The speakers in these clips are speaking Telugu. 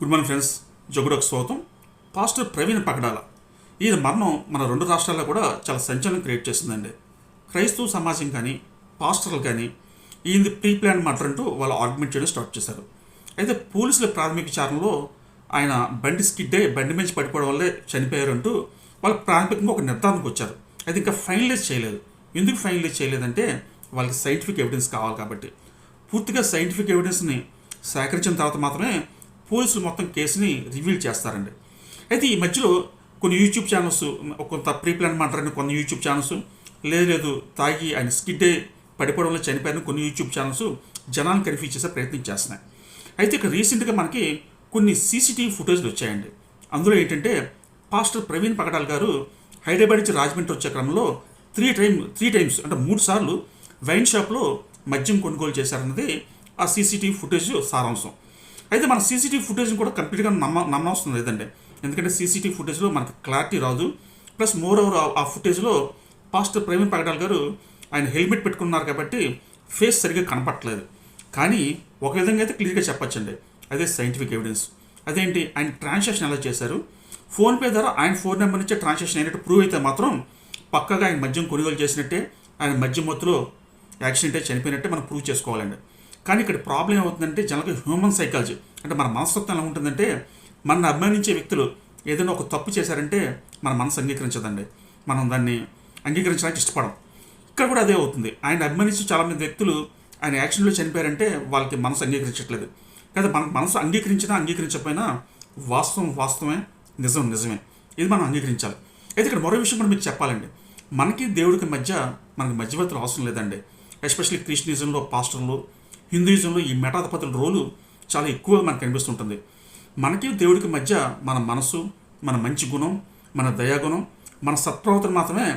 Good morning friends. జగుడకు స్వాగతం. పాస్టర్ ప్రవీణ్ పగడాల. ఈయన మరణం మన రెండు రాష్ట్రాల్లో కూడా చాలా సంచలనం క్రియేట్ చేస్తుందండి. క్రైస్తవ సమాజం కానీ పాస్టర్లు కానీ ఈయనది ప్రీ ప్లాన్ మర్డర్ అంటూ వాళ్ళు ఆర్గ్యుమెంట్ చేయడం స్టార్ట్ చేశారు. అయితే పోలీసుల ప్రాథమిక విచారణలో ఆయన బండి స్కిడ్ అయ్యి బండి మించి పడిపోవడం వల్లే చనిపోయారంటూ వాళ్ళు ప్రాథమికంగా ఒక నిర్ధారణకు వచ్చారు. అది ఇంకా ఫైనలైజ్ చేయలేదు. ఎందుకు ఫైనలైజ్ చేయలేదంటే వాళ్ళకి సైంటిఫిక్ ఎవిడెన్స్ కావాలి కాబట్టి. పూర్తిగా సైంటిఫిక్ ఎవిడెన్స్ని సేకరించిన తర్వాత మాత్రమే పోలీసులు మొత్తం కేసుని రివీల్ చేస్తారండి. అయితే ఈ మధ్యలో కొన్ని యూట్యూబ్ ఛానల్స్ కొంత ప్రీ ప్లాన్ మాట్లాడిన కొన్ని యూట్యూబ్ ఛానల్స్. లేదు లేదు తాగి ఆయన స్కిడ్డే పడిపోవడం వల్ల చనిపోయిన కొన్ని యూట్యూబ్ ఛానల్స్ జనాన్ని కన్ఫ్యూజ్ చేసే ప్రయత్నం చేస్తున్నాయి. అయితే ఇక రీసెంట్గా మనకి కొన్ని సీసీటీవీ ఫుటేజ్లు వచ్చాయండి. అందులో ఏంటంటే పాస్టర్ ప్రవీణ్ పగడాల్ గారు హైదరాబాద్ నుంచి రాజమండ్రి వచ్చే క్రమంలో త్రీ టైమ్ త్రీ టైమ్స్ అంటే మూడు సార్లు వైన్ షాప్లో మద్యం కొనుగోలు చేశారన్నది ఆ సీసీటీవీ ఫుటేజ్ సారాంశం. అయితే మన సీసీటీవీ ఫుటేజ్ని కూడా కంప్లీట్గా నమ్మ నమ్మవసరం లేదండి ఎందుకంటే సీసీటీవీ ఫుటేజ్లో మనకి క్లారిటీ రాదు. ప్లస్ మోర్ ఓవర్ ఆ ఫుటేజ్లో పాస్టర్ ప్రవీణ్ పగడాల్ గారు ఆయన హెల్మెట్ పెట్టుకున్నారు కాబట్టి ఫేస్ సరిగ్గా కనపట్లేదు కానీ ఒక విధంగా అయితే క్లియర్గా చెప్పచ్చండి. అదే సైంటిఫిక్ ఎవిడెన్స్. అదేంటి? ఆయన ట్రాన్సాక్షన్ ఎలా చేశారు? ఫోన్పే ద్వారా ఆయన ఫోన్ నెంబర్ నుంచే ట్రాన్సాక్షన్ అయినట్టు ప్రూవ్ అయితే మాత్రం పక్కగా ఆయన మద్యం కొనుగోలు చేసినట్టే ఆయన మద్యం మొత్తులో యాక్సిడెంట్ చనిపోయినట్టే మనం ప్రూవ్ చేసుకోవాలండి. కానీ ఇక్కడ ప్రాబ్లం ఏమవుతుందంటే జనరల్గా హ్యూమన్ సైకాలజీ అంటే మన మనస్తత్వం ఎలా ఉంటుందంటే మన అభిమానించే వ్యక్తులు ఏదైనా ఒక తప్పు చేశారంటే మన మనసు అంగీకరించదండి. మనం దాన్ని అంగీకరించడానికి ఇష్టపడం. ఇక్కడ కూడా అదే అవుతుంది. ఆయన అభిమానించి చాలామంది వ్యక్తులు ఆయన యాక్షన్లో చనిపోయారంటే వాళ్ళకి మనసు అంగీకరించట్లేదు. కదా మన మనసు అంగీకరించినా అంగీకరించకపోయినా వాస్తవం వాస్తవమే నిజం నిజమే. ఇది మనం అంగీకరించాలి. అయితే ఇక్కడ మరో విషయం కూడా మీకు చెప్పాలండి. మనకి దేవుడికి మధ్య మనకి మధ్యవర్తులు అవసరం లేదండి. ఎస్పెషల్లీ క్రిస్టియనిజంలో పాస్టర్లు హిందూయిజంలో ఈ మెటాధిపతుల రోలు చాలా ఎక్కువగా మనకు కనిపిస్తుంటుంది. మనకి దేవుడికి మధ్య మన మనసు మన మంచి గుణం మన దయాగుణం మన సత్ప్రవర్తన మాత్రమే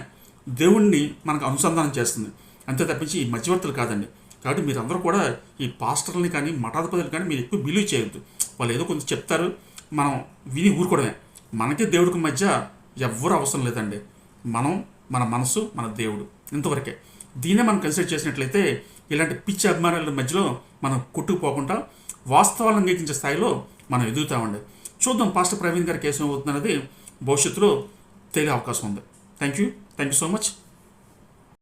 దేవుణ్ణి మనకు అనుసంధానం చేస్తుంది. అంతే తప్పించి ఈ మధ్యవర్తులు కాదండి. కాబట్టి మీరందరూ కూడా ఈ పాస్టర్లని కానీ మఠాధిపతులు కానీ మీరు ఎక్కువ బిలీవ్ చేయొద్దు. వాళ్ళు ఏదో కొంచెం చెప్తారు మనం విని ఊరుకోవడమే. మనకి దేవుడికి మధ్య ఎవ్వరూ అవసరం లేదండి. మనం మన మనసు మన దేవుడు. ఇంతవరకే. దీన్నే మనం కన్సిడర్ చేసినట్లయితే ఇలాంటి పిచ్చి అభిమానుల మధ్యలో మనం కొట్టుకుపోకుండా వాస్తవాలను అంగీకరించే స్థాయిలో మనం ఎదుగుతామండి. చూద్దాం పాస్టర్ ప్రవీణ్ గారి కేసు ఏమవుతుందన్నది భవిష్యత్తులో తెలియ అవకాశం ఉంది. Thank you thank you so much